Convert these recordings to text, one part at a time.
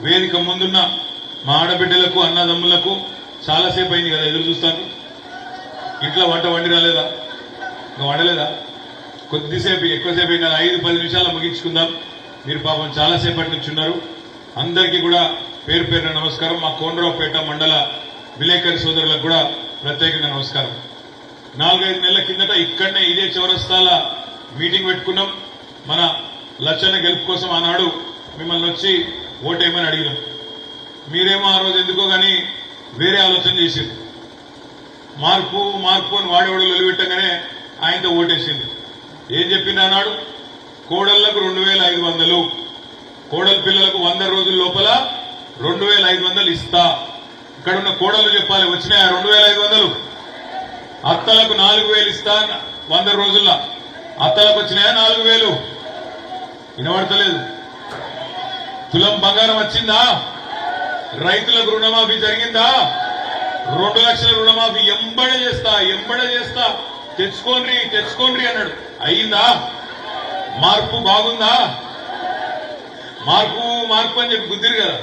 వేదిక ముందున్న మా ఆడబిడ్డలకు అన్నదమ్ములకు చాలాసేపు అయింది కదా ఎదురు చూస్తాను. ఇట్లా వంట వండి రాలేదా ఇంకా వండలేదా? కొద్దిసేపు ఎక్కువసేపు అయినా ఐదు పది నిమిషాలు ముగించుకుందాం. మీరు పాపం చాలాసేపటి నుంచి ఉన్నారు. అందరికీ కూడా పేరు పేరున నమస్కారం. మా కోనరావుపేట మండల విలేకరి సోదరులకు కూడా ప్రత్యేకంగా నమస్కారం. నాలుగైదు నెలల కిందట ఇక్కడనే ఇదే చౌరస్తాల మీటింగ్ పెట్టుకున్నాం. మన లచ్చన్న గెలుపు కోసం ఆనాడు మిమ్మల్ని వచ్చి ఓటేయమని అడిగినాం. మీరేమో ఆ రోజు ఎందుకో కానీ వేరే ఆలోచన చేసింది మార్పు మార్పు అని వాడేవాడు నిలబెట్టగానే ఆయనతో ఓటేసింది ఏం చెప్పింది అన్నాడు కోడళ్ళకు రెండు వేల ఐదు వందలు. కోడల పిల్లలకు వంద రోజుల లోపల రెండు వేల ఐదు వందలు ఇస్తా. ఇక్కడ ఉన్న కోడళ్ళు చెప్పాలి వచ్చినాయా రెండు వేల ఐదు వందలు? అత్తలకు నాలుగు వేలు ఇస్తా వంద రోజుల్లో. అత్తలకు వచ్చినాయా నాలుగు వేలు? వినబడతలేదు. తులం బంగారం వచ్చిందా? రైతులకు రుణమాఫీ జరిగిందా? రెండు లక్షల రుణమాఫీ ఎంబడ చేస్తా ఎంబడ చేస్తా. తెచ్చుకోండి తెచ్చుకోండి అన్నాడు. అయిందా మార్పు బాగుందా? మార్పు మార్పు అని చెప్పి గుద్దిరు కదా.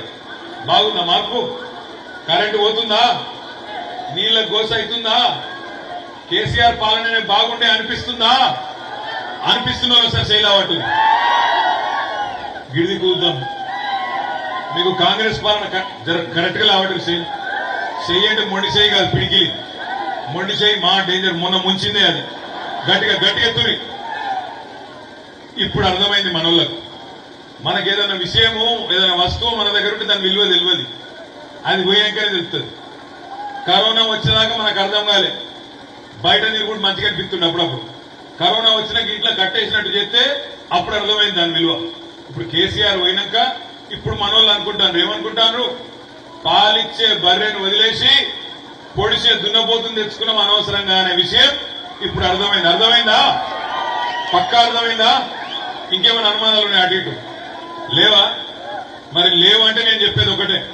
బాగుందా మార్పు? కరెంటు పోతుందా? నీళ్ళ గోస అవుతుందా? కేసీఆర్ పాలన బాగుండే అనిపిస్తుందా? అనిపిస్తున్నారు సార్ శైలావట్టు గిడిది కూద్దాం మీకు కాంగ్రెస్ పాలన కరెక్ట్గా లావటం చేయి చెయ్యండి మొండి చేయి కాదు పిడికిలి. మొండి చేయి మా డేంజర్. మొన్న ముంచిందే అది. గట్టిగా గట్టిగా ఎత్తురి ఇప్పుడు అర్థమైంది మనోళ్ళకు. మనకి ఏదైనా విషయము ఏదైనా వస్తువు మన దగ్గర ఉంటే దాని విలువ తెలియదు. అది పోయాకనే తెలుస్తుంది. కరోనా వచ్చేదాకా మనకు అర్థం కాలే. బయట కూడా మంచిగా అనిపిస్తుంది అప్పుడప్పుడు. కరోనా వచ్చినాక ఇంట్లో కట్టేసినట్టు చేస్తే అప్పుడు అర్థమైంది దాని విలువ. ఇప్పుడు కేసీఆర్ పోయినాక ఇప్పుడు మనోళ్ళు అనుకుంటారు ఏమనుకుంటాను? పాలిచ్చే బర్రెను వదిలేసి పొడిచే దున్నపోతుంది తెచ్చుకున్నాం అనవసరంగా అనే విషయం ఇప్పుడు అర్థమైంది. అర్థమైందా? పక్కా అర్థమైందా? ఇంకేమైనా అనుమానాలు ఉన్నాయి అటు ఇటు? లేవా? మరి లేవంటే నేను చెప్పేది ఒకటే.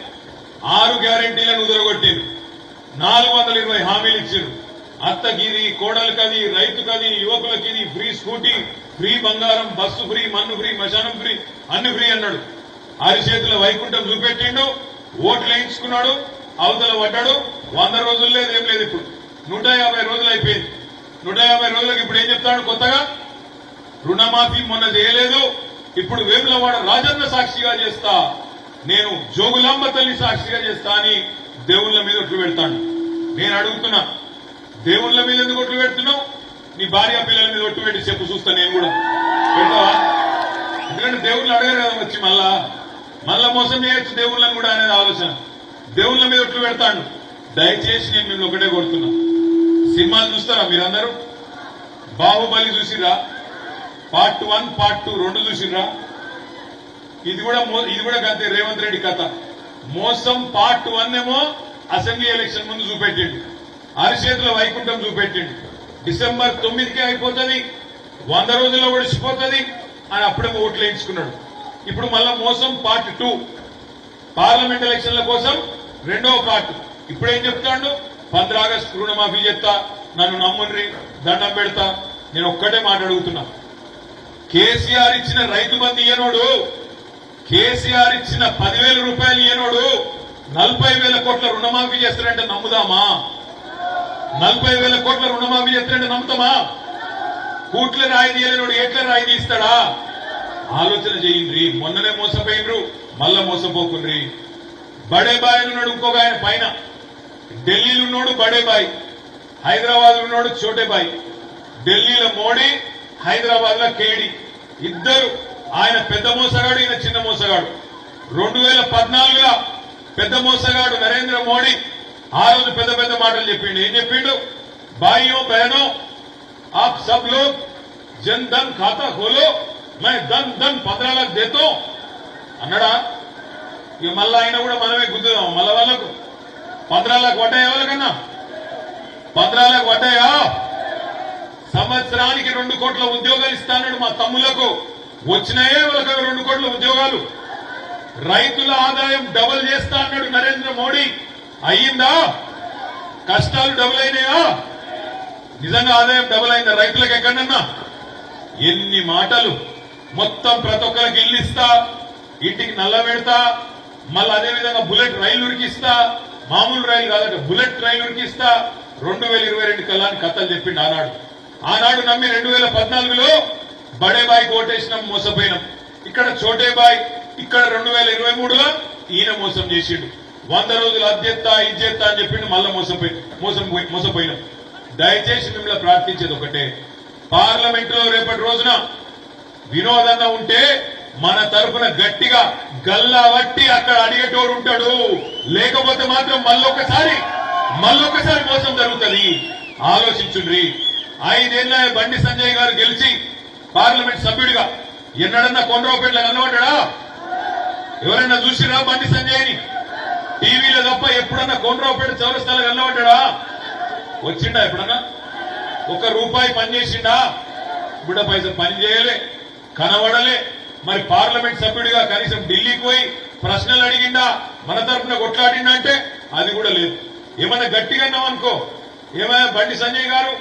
ఆరు గ్యారంటీలను ఉదరగొట్టింది నాలుగు వందల ఇరవై హామీలు ఇచ్చారు అత్తకిది కోడలకది రైతుకది యువకులకిది ఫ్రీ స్కూటీ ఫ్రీ బంగారం బస్సు ఫ్రీ మన్ను ఫ్రీ మశానం ఫ్రీ అన్ని ఫ్రీ అన్నాడు. అరిచేతుల వైకుంఠం చూపెట్టిండు ఓట్లు వేయించుకున్నాడు అవతల పడ్డాడు. వంద రోజులు లేదు ఏం లేదు ఇప్పుడు. నూట యాభై రోజులు అయిపోయింది. నూట యాభై రోజులకు ఇప్పుడు ఏం చెప్తాడు కొత్తగా? రుణమాఫీ మొన్న చేయలేదు. ఇప్పుడు వేములవాడ రాజన్న సాక్షిగా చేస్తా. నేను జోగులాంబ తల్లి సాక్షిగా చేస్తా అని దేవుళ్ళ మీద ఒట్లు పెడతాను నేను అడుగుతున్నా దేవుళ్ళ మీద ఎందుకు ఒట్లు పెడుతున్నావు? నీ భార్య పిల్లల మీద ఒట్టు పెట్టి చెప్పు చూస్తా నేను కూడా. పెడతావా? ఎందుకంటే దేవుళ్ళు అడగరు కదా వచ్చి మళ్ళా. మళ్ళా మోసం చేయొచ్చు దేవుళ్ళని కూడా అనేది ఆలోచన. దేవుళ్ళ మీద ఒట్లు పెడతాడు. దయచేసి నేను మిమ్మల్ని ఒకటే కొడుతున్నా సినిమాలు చూస్తారా మీరందరూ? బాహుబలి చూసిరా పార్ట్ వన్ పార్ట్ టూ రెండు చూసిరా ఇది కూడా ఇది కూడా కథ రేవంత్ రెడ్డి కథ. మోసం పార్ట్ వన్ ఏమో అసెంబ్లీ ఎలక్షన్ ముందు చూపెట్టిండు. అరిచేతుల వైకుంఠం చూపెట్టిండు. డిసెంబర్ తొమ్మిదికి అయిపోతుంది. వంద రోజుల్లో ఒడిచిపోతుంది అని అప్పుడే ఓట్లు వేయించుకున్నాడు. ఇప్పుడు మళ్ళా మోసం పార్ట్ టూ పార్లమెంట్ ఎలక్షన్ల కోసం రెండవ పార్ట్ ఇప్పుడేం చెప్తాడు? పంద్రా ఆగస్టు రుణమాఫీ చెప్తా నన్ను నమ్ముండ్రి దండం పెడతా. నేను ఒక్కటే మాట అడుగుతున్నా. కేసీఆర్ ఇచ్చిన రైతు బంధు ఇయ్యనోడు కేసీఆర్ ఇచ్చిన పదివేల రూపాయలు ఇయ్యనోడు నలభై వేల కోట్ల రుణమాఫీ చేస్తారంటే నమ్ముదామా? నలభై వేల కోట్ల రుణమాఫీ చేస్తారంటే నమ్ముతామా? కూట్ల రాయి తీయలేనోడు ఎట్ల రాయి తీస్తాడా ఆలోచన చేయండి. మొన్ననే మోసపోయినరు మళ్ళా మోసపోకుండ్రి. బడేబాయ్ ఉన్నాడు ఇంకొక ఆయన పైన. ఢిల్లీలో ఉన్నాడు బడేబాయ్. హైదరాబాద్లో ఉన్నాడు చోటేబాయ్. ఢిల్లీలో మోడీ హైదరాబాద్లో కేడి. ఇద్దరు. ఆయన పెద్ద మోసగాడు ఈయన చిన్న మోసగాడు. రెండు వేల పద్నాలుగులో పెద్ద మోసగాడు నరేంద్ర మోడీ ఆ రోజు పెద్ద పెద్ద మాటలు చెప్పిండు. ఏం చెప్పిండు? బాయో బహనో ఆప్ సబ్లో జన్ ధన్ ఖాతా హోలో मैं धन धन पंद्रह लाख देता हूं అన్నాడా ఇక మళ్ళా ఆయన కూడా మనమే గుద్దుదాం మళ్ళా వాళ్ళకు పంద్రాలకు పడ్డాయా వాళ్ళకన్నా పంద్రాలకు పడ్డాయా సంవత్సరానికి రెండు కోట్ల ఉద్యోగాలు ఇస్తానడు మా తమ్ములకు వచ్చినాయే వాళ్ళకి రెండు కోట్ల ఉద్యోగాలు రైతుల ఆదాయం డబుల్ చేస్తా అన్నాడు నరేంద్ర మోడీ అయ్యిందా కష్టాలు డబుల్ అయినాయా నిజంగా ఆదాయం డబుల్ అయిందా రైతులకు ఎక్కడన్నా ఎన్ని మాటలు మొత్తం ప్రతి ఒక్కరికి ఇల్లు ఇస్తా ఇంటికి నల్ల పెడతా మళ్ళీ అదే విధంగా బుల్లెట్ రైలు ఉరికిస్తా మామూలు రైలు కాదంటే బుల్లెట్ రైలు ఉరికిస్తా రెండు వేల ఇరవై రెండు కల్లా అని కథలు చెప్పిండు ఆనాడు ఆనాడు నమ్మి రెండు వేల పద్నాలుగులో బడేబాయికి ఓటేసినాం మోసపోయినాం. ఇక్కడ చోటేబాయ్ ఇక్కడ రెండు వేల ఇరవై మూడులో ఈయన మోసం చేసిండు. వంద రోజులు అధ్యత్త ఇజ్జెత్త అని చెప్పిండు మళ్ళీ మోసపోయి మోసం పోయి- మోసపోయినాం. దయచేసి మిమ్మల్ని ప్రార్థించేది ఒకటే. పార్లమెంట్లో రేపటి రోజున వినోదంగా ఉంటే మన తరపున గట్టిగా గల్లా వట్టి అక్కడ అడిగేటోడు ఉంటాడు. లేకపోతే మాత్రం మళ్ళొకసారి మళ్ళొకసారి మోసం జరుగుతుంది. ఆలోచించుండ్రి. ఐదేళ్ళ బండి సంజయ్ గారు గెలిచి పార్లమెంట్ సభ్యుడిగా ఎన్నడన్నా కొండ్రావుపేటలో కనబడ్డా? ఎవరైనా చూసిరా బండి సంజయ్ని? టీవీలో తప్ప ఎప్పుడన్నా కొండ్రావుపేట చౌరస్తాలో కనబడ్డా? వచ్చిండా ఎప్పుడన్నా? ఒక రూపాయి పని చేసిండా? బుడ్డ పైసలు పని చేయలే. కనబడలే. మరి పార్లమెంట్ సభ్యుడిగా కనీసం ఢిల్లీకి పోయి ప్రశ్నలు అడిగిందా మన తరఫున కొట్లాడిండా అంటే అది కూడా లేదు. ఏమైనా గట్టిగా అన్నామనుకో ఏమైనా బండి సంజయ్ గారు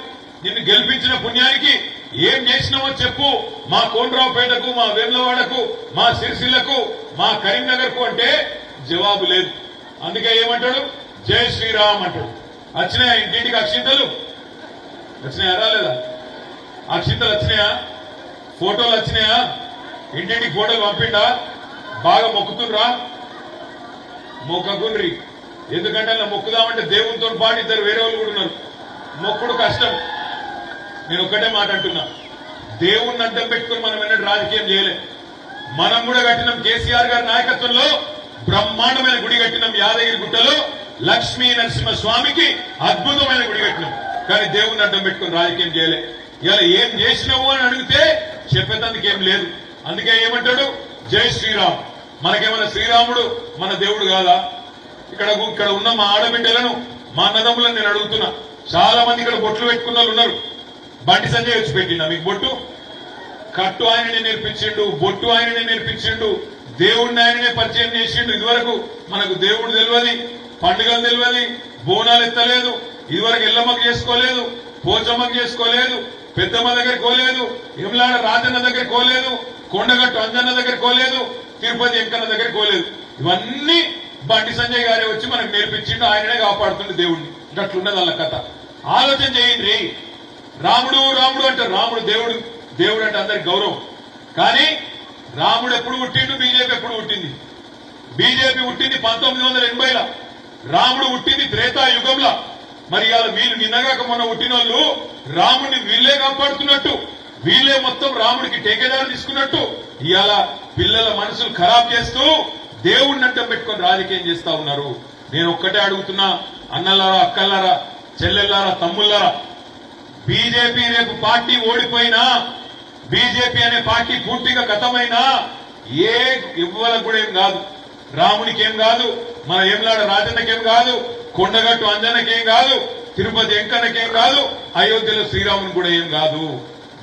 నిన్ను గెలిపించిన పుణ్యానికి ఏం చేసినావో చెప్పు. మా కోనరావుపేటకు మా వేములవాడకు మా సిరిసిల్లకు మా కరీంనగర్కు అంటే జవాబు లేదు. అందుకే ఏమంటాడు? జై శ్రీరామ్ అంటాడు. వచ్చినాయా ఇంటింటికి అక్షింతలు? వచ్చినాయా? రాలేదా? అక్షింతలు వచ్చినాయా? ఫోటోలు వచ్చినాయా? ఇంటింటికి ఫోటోలు పంపిండా? బాగా మొక్కుతుండ్రా? మొక్కకుండ్రి. ఎందుకంటే అలా మొక్కుదామంటే దేవునితో పాటు ఇద్దరు వేరే వాళ్ళు కూడా ఉన్నారు. మొక్కుడు కష్టం. నేను ఒక్కటే మాట అంటున్నా. దేవుణ్ణి అడ్డం పెట్టుకుని మనం ఎన్నడూ రాజకీయం చేయలే. మనం కూడా కట్టినాం కేసీఆర్ గారి నాయకత్వంలో బ్రహ్మాండమైన గుడి కట్టినాం యాదగిరి గుట్టలో లక్ష్మీ నరసింహ స్వామికి అద్భుతమైన గుడి కట్టినాం. కానీ దేవుణ్ణి అడ్డం పెట్టుకుని రాజకీయం చేయలే. ఇలా ఏం చేసినావు అని అడిగితే చెప్పేదానికి ఏం లేదు. అందుకే ఏమంటాడు? జై శ్రీరామ్. మనకేమైనా శ్రీరాముడు మన దేవుడు కాదా? ఇక్కడ ఇక్కడ ఉన్న మా ఆడబిడ్డలను మా అన్నదమ్ములను నేను అడుగుతున్నా. చాలా మంది ఇక్కడ బొట్లు పెట్టుకున్న వాళ్ళు ఉన్నారు. బండి సంజయ్ వచ్చి పెట్టినా మీకు బొట్టు? కట్టు ఆయననే నేర్పించిండు బొట్టు ఆయననే నేర్పించిండు దేవుడిని ఆయననే పరిచయం చేసిండు. ఇదివరకు మనకు దేవుడు తెలియదు పండుగలు తెలియదు బోనాలు ఎత్తలేదు ఇదివరకు ఇళ్ళమ్మకు చేసుకోలేదు పోచమ్మకు చేసుకోలేదు పెద్దమ్మ దగ్గర కోలేదు హిమలాడ రాజన్న దగ్గర కోలేదు కొండగట్టు అంజన్న దగ్గర కోలేదు తిరుపతి వెంకన్న దగ్గర కోలేదు ఇవన్నీ బండి సంజయ్ గారే వచ్చి మనకు నేర్పించిండు ఆయననే కాపాడుతుండే దేవుడిని గట్లున్నది వాళ్ళ కథ. ఆలోచన చేయండి. రాముడు రాముడు అంటారు రాముడు దేవుడు దేవుడు అంటే అందరికి గౌరవం. కానీ రాముడు ఎప్పుడు పుట్టిండు? బీజేపీ ఎప్పుడు పుట్టింది? బీజేపీ పుట్టింది పంతొమ్మిది వందల ఎనభైలో. రాముడు పుట్టింది త్రేతా యుగంలో మరి వాళ్ళు వీళ్ళు నిన్నగాక మొన్న పుట్టిన వాళ్ళు రాముడిని వీళ్ళే కాపాడుతున్నట్టు వీళ్ళే మొత్తం రాముడికి టేకేదారు తీసుకున్నట్టు ఇవాళ పిల్లల మనసులు ఖరాబ్ చేస్తూ దేవుడిని అడ్డం పెట్టుకొని రాజకీయం చేస్తా ఉన్నారు. నేను ఒక్కటే అడుగుతున్నా అన్నలారా అక్కలారా చెల్లెల్లారా తమ్ముళ్ళారా బీజేపీ రేపు పార్టీ ఓడిపోయినా బీజేపీ అనే పార్టీ పూర్తిగా గతమైనా ఏ ఇవ్వాలకు కూడా ఏం కాదు. రామునికి ఏం కాదు మన ఏంలాడ రాజన్నకేం కాదు కొండగట్టు అంజనకేం కాదు తిరుపతి ఎంకనకేం కాదు అయోధ్యలో శ్రీరాముని కూడా ఏం కాదు.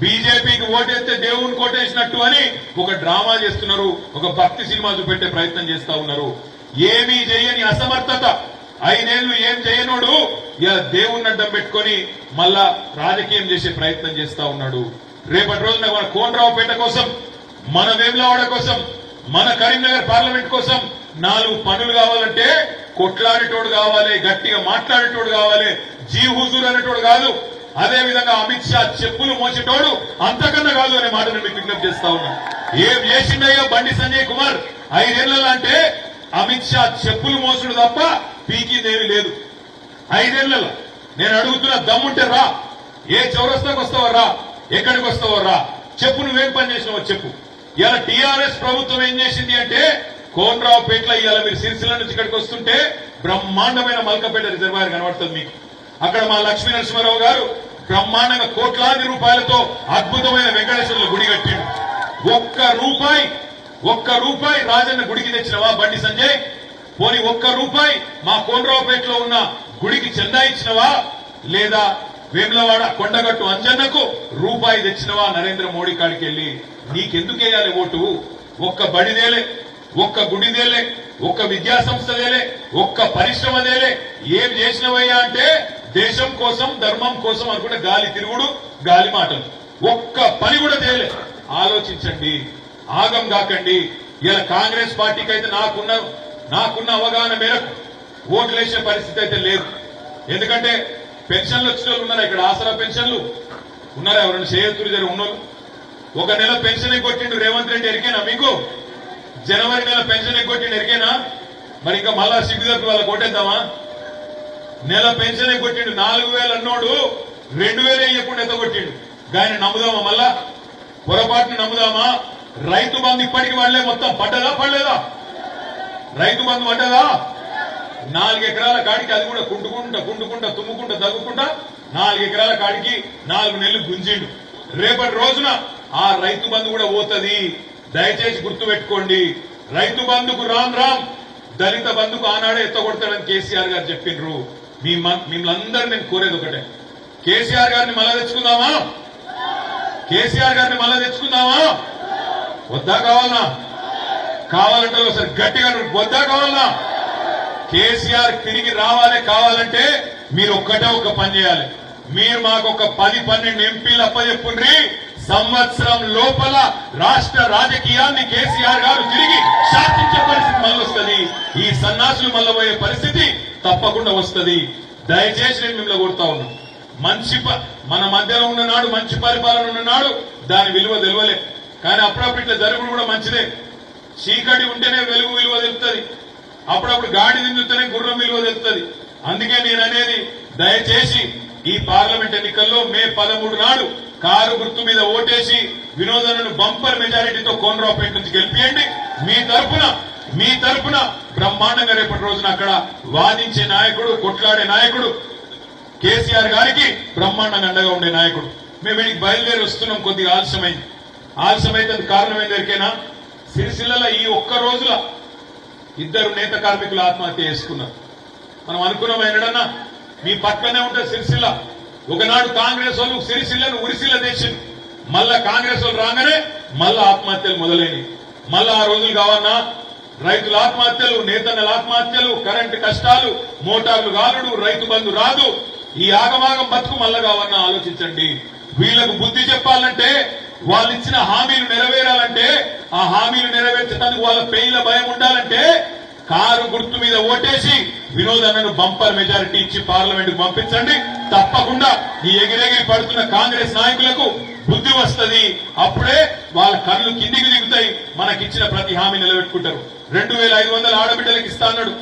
బీజేపీకి ఓటేస్తే దేవుని కోటేసినట్టు అని ఒక డ్రామా చేస్తున్నారు ఒక భక్తి సినిమా చూపెట్టే ప్రయత్నం చేస్తా ఉన్నారు. ఏమీ చేయని అసమర్థత. ఐదేళ్ళు ఏం చేయనోడు ఇలా దేవుణ్ణి అడ్డం పెట్టుకొని మళ్ళా రాజకీయం చేసే ప్రయత్నం చేస్తా ఉన్నాడు. రేపటి రోజున మన కోనరావుపేట కోసం మన వేములవాడ కోసం మన కరీంనగర్ పార్లమెంట్ కోసం నాలుగు పనులు కావాలంటే కొట్లాడేటోడు కావాలి గట్టిగా మాట్లాడేటోడు కావాలి జీ హుజూర్ అనేటోడు కాదు. అదే విధంగా అమిత్ షా చెప్పులు మోసేటోడు అంతకన్నా కాదు అనే మాట నేను మీకు విజ్ఞప్తి చేస్తా ఉన్నా. ఏం చేసిండయ్యా బండి సంజయ్ కుమార్? ఐదేళ్ళలో అంటే అమిత్ షా చెప్పులు మోసుడు తప్ప పీకిందేమీ లేదు. ఐదేళ్ళలో నేను అడుగుతున్నా దమ్ముంటే రా. ఏ చౌరస్తాకు వస్తావో రా. ఎక్కడికి వస్తావో రా. చెప్పు నువ్వేం పని చేసినావో చెప్పు. ఇలా టీఆర్ఎస్ ప్రభుత్వం ఏం చేసింది అంటే కోనరావుపేటలో ఇవాళ మీరు సిరిసిల్ల నుంచి ఇక్కడికి వస్తుంటే బ్రహ్మాండమైన మల్కపేట రిజర్వాయర్ కనబడుతుంది మీకు. అక్కడ మా లక్ష్మీ నరసింహారావు గారు బ్రహ్మాండంగా కోట్లాది రూపాయలతో అద్భుతమైన వెంకటేశ్వరుల గుడి కట్టిండు. ఒక్క రూపాయి ఒక్క రూపాయి రాజన్న గుడికి తెచ్చినవా బండి సంజయ్. పోని ఒక్క రూపాయి మా కోనరావుపేటలో ఉన్న గుడికి చందా ఇచ్చినవా? లేదా వేములవాడ కొండగట్టు అంజన్నకు రూపాయి తెచ్చినవా నరేంద్ర మోడీ కాడికి వెళ్ళి నీకెందుకేయాలి ఓటు? ఒక్క బడిదేలే. ఒక్క గుడిదేలే ఒక్క విద్యా సంస్థదేలే ఒక్క పరిశ్రమదేలే ఏం చేసినవయ్యా అంటే దేశం కోసం ధర్మం కోసం అనుకుంటే గాలి తిరుగుడు గాలి మాటలు. ఒక్క పని కూడా చేయలే ఆలోచించండి ఆగం కాకండి. ఇలా కాంగ్రెస్ పార్టీకి అయితే నాకున్న నాకున్న అవగాహన మేరకు ఓట్లు వేసే పరిస్థితి అయితే లేదు. ఎందుకంటే పెన్షన్లు వచ్చిన వాళ్ళు ఉన్నారా ఇక్కడ? ఆసరా పెన్షన్లు? ఉన్నారా ఎవరైనా? చేయొత్తులు జరిగి ఉన్నోళ్ళు? ఒక నెల పెన్షన్ కొట్టిండు రేవంత్ రెడ్డి ఎరికేనా మీకు? జనవరి నెల పెన్షన్ కొట్టిండు ఎరికేనా మరి ఇంకా మళ్ళా సిగ్గుదప్పి వాళ్ళ కొట్టేద్దామా? నెల పెన్షన్ కొట్టిండు నాలుగు వేలు అన్నోడు రెండు వేలు వేయకుండా ఎత్తగొట్టిండు కొట్టిండు? నమ్ముదామా మళ్ళా? పొరపాటును నమ్ముదామా? రైతు బంధు ఇప్పటికి వాళ్ళే మొత్తం. పడ్డదా పడలేదా? రైతు బంధు పడ్డదా? నాలుగు ఎకరాల కాడికి అది కూడా కుంటుకుంటా కుంటుకుంటా తుమ్ముకుంటా దగ్గుకుంటా నాలుగు ఎకరాల కాడికి నాలుగు నెలలు గుంజిండు. రేపటి రోజున ఆ రైతు బంధు కూడా పోతది. దయచేసి గుర్తు పెట్టుకోండి రైతు బంధుకు రామ్ రామ్ దళిత బంధుకు ఆనాడే ఎత్తగొడతాడని కేసీఆర్ గారు చెప్పిండ్రు మీ మిమ్మల్ని నేను కోరేది ఒకటే. కేసీఆర్ గారిని మళ్ళా తెచ్చుకుందామా? కేసీఆర్ గారిని మళ్ళా తెచ్చుకుందామా? వద్దా కావాలనా? కావాలంటే ఒకసారి గట్టిగా వద్దా కావాలనా? కేసీఆర్ తిరిగి రావాలి కావాలంటే మీరు ఒక్కటే ఒక పని చేయాలి. మీరు మాకు ఒక పది పన్నెండు ఎంపీలు అప్పచెప్పుండ్రి. సంవత్సరం లోపల రాష్ట్ర రాజకీయాన్ని కేసీఆర్ గారు తిరిగి శాసించే పరిస్థితి మళ్ళీ వస్తుంది. ఈ సన్నాసులు మళ్ళబోయే పరిస్థితి తప్పకుండా వస్తుంది. దయచేసి నేను మిమ్మల్ని కోరుతా ఉన్నా. మంచి ప- మన మధ్యలో ఉన్ననాడు మంచి పరిపాలన ఉన్ననాడు దాని విలువ తెలియలే కానీ అప్పుడప్పుడు ఇట్లా జరుగుడు కూడా మంచిదే. చీకటి ఉంటేనే వెలుగు విలువ తెలుస్తుంది అప్పుడప్పుడు గాడి నిందుతూనే గుర్రం విలువ తెలుస్తుంది అందుకే నేను అనేది దయచేసి ఈ పార్లమెంట్ ఎన్నికల్లో మే పదమూడు నాడు కారు గుర్తు మీద ఓటేసి వినోదనను బంపర్ మెజారిటీతో కోనరావుపేట నుంచి గెలిపియండి. మీ తరపున మీ తరపున బ్రహ్మాండంగా రేపటి రోజున అక్కడ వాదించే నాయకుడు కొట్లాడే నాయకుడు కేసీఆర్ గారికి బ్రహ్మాండంగా అండగా ఉండే నాయకుడు. మేము ఇక్కడికి బయలుదేరి వస్తున్నాం కొద్దిగా ఆలస్యమైంది. ఆలస్యమైతే అది కారణం ఏందరికైనా సిరిసిల్లలో ఈ ఒక్క రోజుల ఇద్దరు నేత కార్మికులు ఆత్మహత్య చేసుకున్నారు. మనం అనుకున్నాం ఏంటన్నా మీ పక్కనే ఉంటే సిరిసిల్ల ఒకనాడు కాంగ్రెస్ వాళ్ళు సిరిసిల్లను ఉరిసిల్ల తెచ్చింది మళ్ళా కాంగ్రెస్ వాళ్ళు రాగానే మళ్ళా ఆత్మహత్యలు మొదలైనవి మళ్ళా ఆ రోజులు కావన్నా రైతుల ఆత్మహత్యలు నేతన్నల ఆత్మహత్యలు కరెంటు కష్టాలు మోటార్లు గాలుడు రైతు బంధు రాదు. ఈ ఆగమాగం బతుకు మళ్ళా కావన్నా ఆలోచించండి. వీళ్ళకు బుద్ధి చెప్పాలంటే వాళ్ళు ఇచ్చిన హామీలు నెరవేరాలంటే ఆ హామీలు నెరవేర్చడానికి వాళ్ళ పెయిల భయం ఉండాలంటే కారు గుర్తు మీద ఓటేసి వినోద్ అన్నను బంపర్ మెజారిటీ ఇచ్చి పార్లమెంట్కు పంపించండి. తప్పకుండా ఈ ఎగిరెగిరి పడుతున్న కాంగ్రెస్ నాయకులకు బుద్ధి వస్తది. అప్పుడే వాళ్ళ కళ్ళు కిందికి దిగుతాయి. మనకిచ్చిన ప్రతి హామీ నిలబెట్టుకుంటారు. రెండు వేల ఐదు వందల ఆడబిడ్డలకు ఇస్తా అన్నాడు.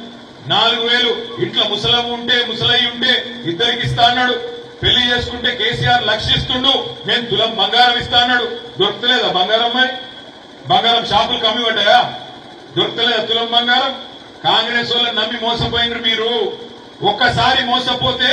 నాలుగు వేలు ఇట్లా ముసలం ఉంటే ముసలయ్యి ఉంటే ఇద్దరికి ఇస్తా అన్నాడు. పెళ్ళి చేసుకుంటే కేసీఆర్ లక్షిస్తుండు. నేను తులం బంగారం ఇస్తా అన్నాడు. దొరకలేదా బంగారం మరి? బంగారం షాపులు కమ్మి పడ్డాయా దొరకలేదా తులం బంగారం? కాంగ్రెస్ వాళ్ళని నమ్మి మోసపోయినరు మీరు. ఒక్కసారి మోసపోతే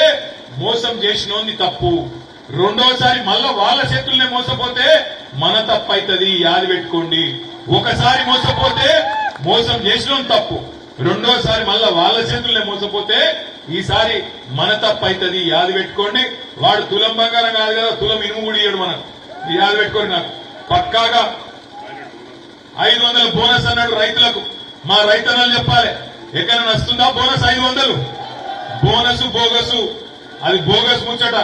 మోసం చేసినోంది తప్పు. రెండోసారి మళ్ళా వాళ్ళ చేతుల్నే మోసపోతే మన తప్పు అవుతుంది యాది పెట్టుకోండి. ఒకసారి మోసపోతే మోసం చేసినోంది తప్పు. రెండోసారి మళ్ళా వాళ్ళ చేతుల్నే మోసపోతే ఈసారి మన తప్పు అవుతుంది యాది పెట్టుకోండి. వాడు తులం బంగారం కాదు కదా తులం ఇనుము కూడా ఇయ్యడు మనకు. యాది పెట్టుకోండి నాకు. పక్కాగా ఐదు వందల బోనస్ అన్నాడు రైతులకు. మా రైతన్నలు చెప్పాలి. ఎక్కడ వస్తుందా బోనస్ ఐదు వందలు. Bonus bogus. అది బోగస్ ముచ్చట.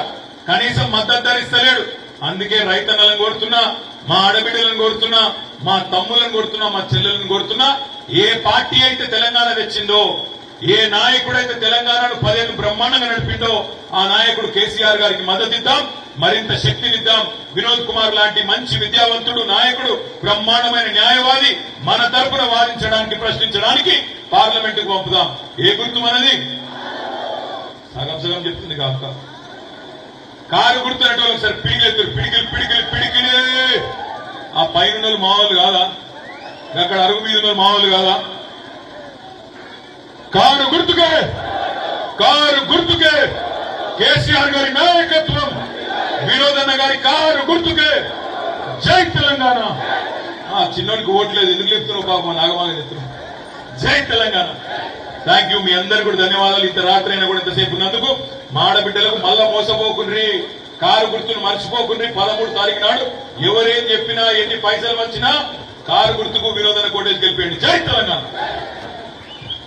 కనీసం మద్దతు ధర ఇస్తలేడు. అందుకే రైతన్నలను కోరుతున్నా మా ఆడబిడ్డలను కోరుతున్నా మా తమ్ములను కోరుతున్నా మా చెల్లెలను కోరుతున్నా ఏ పార్టీ అయితే తెలంగాణ తెచ్చిందో ఏ నాయకుడైతే తెలంగాణను పదేళ్ళు బ్రహ్మాండంగా నడిపిండో ఆ నాయకుడు కేసీఆర్ గారికి మద్దతిద్దాం మరింత శక్తినిద్దాం వినోద్ కుమార్ లాంటి మంచి విద్యావంతుడు నాయకుడు బ్రహ్మాండమైన న్యాయవాది మన తరపున వాదించడానికి ప్రశ్నించడానికి పార్లమెంట్కు పంపుదాం. ఏ గుర్తు మనది? సగం సగం చెప్తుంది కాక కారు గుర్తున్నట్టు ఒకసారి పిడికిలు పిడికిలు పిడికిలు పిడికిలే. ఆ పైన మామూలు కాదా? అక్కడ అరుగు మీద మామూలు కాదా? కారు గుర్తుకే కారు గుర్తుకే కేసీఆర్ గారి నాయకత్వం వినోదన్న గారి కారు గుర్తుకే. జై తెలంగాణ. ఆ చిన్నోడికి ఓట్లేదు ఎందుకు చెప్తున్నావు పాపం? నాగమాగ జై తెలంగాణ. థ్యాంక్ యూ మీ అందరు కూడా ధన్యవాదాలు. ఇంత రాత్రి అయినా కూడా ఇంతసేపు ఉన్నందుకు మా ఆడబిడ్డలకు మళ్ళా మోసపోకుండ్రి కారు గుర్తును మర్చిపోకుండ్రి పదమూడు తారీఖు నాడు. ఎవరేం చెప్పినా ఎన్ని పైసలు వచ్చినా కారు గుర్తుకు వినోదన కోటేజ్ గెలిపేయండి. జై తెలంగాణ.